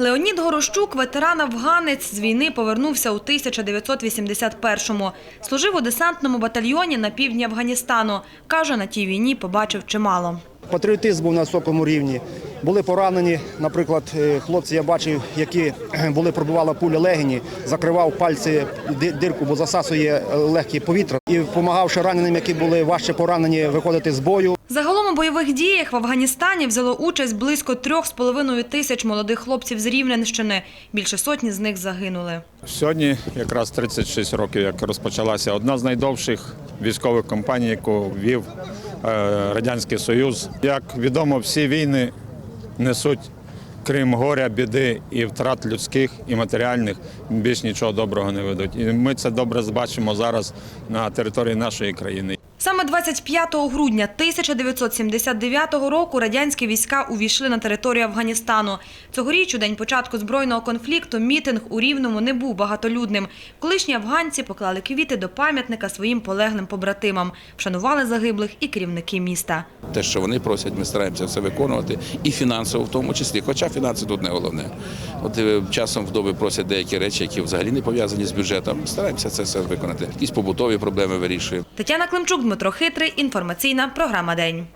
Леонід Горощук, ветеран афганець, з війни повернувся у 1981-му. Служив у десантному батальйоні на півдні Афганістану. Каже, на тій війні побачив чимало. Патріотизм був на високому рівні. Були поранені, наприклад, е, хлопці, я бачив, які були пробивала пуля легені, закривав пальці дирку, бо засасує е, легке повітря, і допомагавши раненим, які були важче поранені, виходити з бою. Загалом у бойових діях в Афганістані взяло участь близько трьох з половиною тисяч молодих хлопців з Рівненщини. Більше сотні з них загинули. Сьогодні якраз 36 років, як розпочалася одна з найдовших військових кампаній, яку вів е, Радянський Союз. Як відомо, всі війни несуть, крім горя, біди і втрат людських і матеріальних, більш нічого доброго не ведуть. І ми це добре бачимо зараз на території нашої країни. Саме 25 грудня 1979 року радянські війська увійшли на територію Афганістану. Цьогоріч, у день початку збройного конфлікту, мітинг у Рівному не був багатолюдним. Колишні афганці поклали квіти до пам'ятника своїм полеглим побратимам, вшанували загиблих і керівники міста. Те, що вони просять, ми стараємося все виконувати, і фінансово в тому числі. Хоча фінанси тут не головне. От е, часом вдови просять деякі речі, які взагалі не пов'язані з бюджетом. Стараємося це все виконати. Якісь побутові проблеми вирішуємо. Тетяна Климчук, Дмитро Хитрий. Інформаційна програма День.